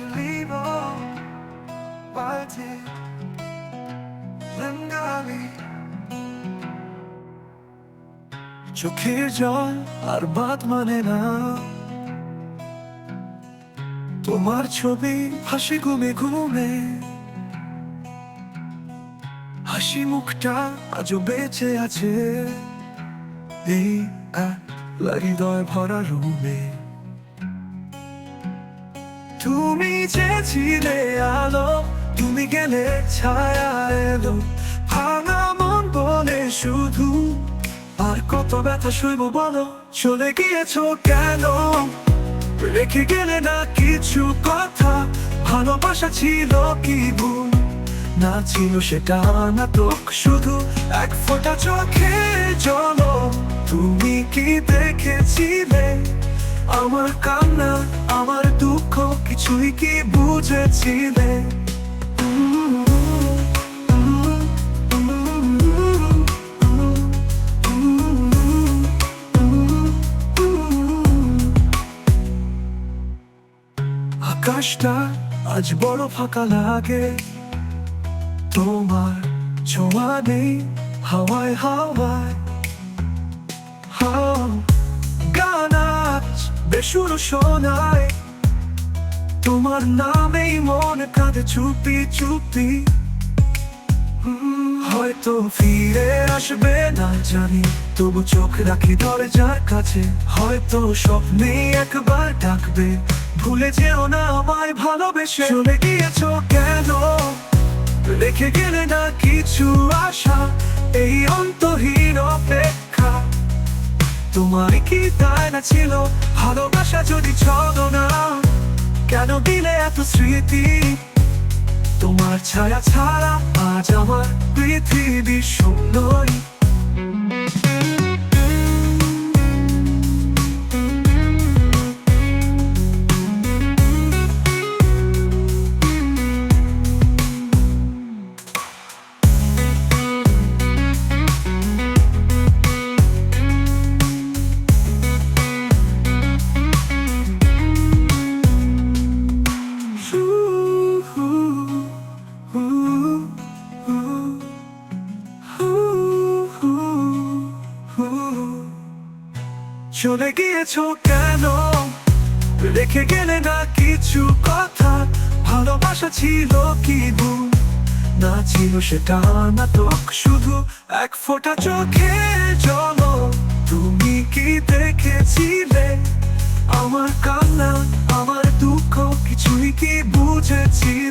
libo Balti Bengali চোখের জল আর বাদ মানে না। তোমার ছবি হাসি ঘুমে ঘুমে। হাসি মুখটা আজও বেঁচে আছে। এই এক হৃদয় ভরা রুমে। তুমি চেয়েছিলে আলো, তুমি গেলে ছায়া এলো। ভাঙা মন বলে শুধু আর কত ব্যথা সইব বলো, চলে গিয়েছো কেন? রেখে গেলে না কিছু কথা, ভালোবাসা ছিল কি ভুল? না ছিল সেটা না তো শুধু এক ফোঁটা চোখে চলো তুমি কি দেখেছিলে? আমার কান্না, আমার কিছুই কি বুঝেছিলে? আকাশটা আজ বড় ফাঁকা লাগে। তোমার ছোঁয়া নেই হাওয়ায় হাওয়ায়। হাও, গান আজ বেসুর শোনায় তোমার নামেই মন কাঁদে চুপি চুপি। হয়তো ফিরে আসবে না জানি, তবু চোখ রাখি দরজার কাছে। হয়তো স্বপ্নে একবার ডাকবে, ভুলে যেও না আমায় ভালোবেসে। চলে গিয়েছো কেন? রেখে গেলে না কিছু আশা, এই অন্তহীন অপেক্ষা। তোমার কি তাই না ছিল? ভালোবাসা যদি চলো না কেন দিলে এত স্মৃতি? তোমার ছায়া ছাড়া আজ আমার পৃথিবী সুন্দর চলে গিয়েছো কেন? রেখে গেলে না কিছু কথা? ভালোবাসা ছিল কি না ছিল সেটা না তো শুধু এক ফোঁটা চোখে জল। তুমি কি দেখেছিলে? আমার কান্না, আমার দুঃখ কিছুই কি বুঝেছিলে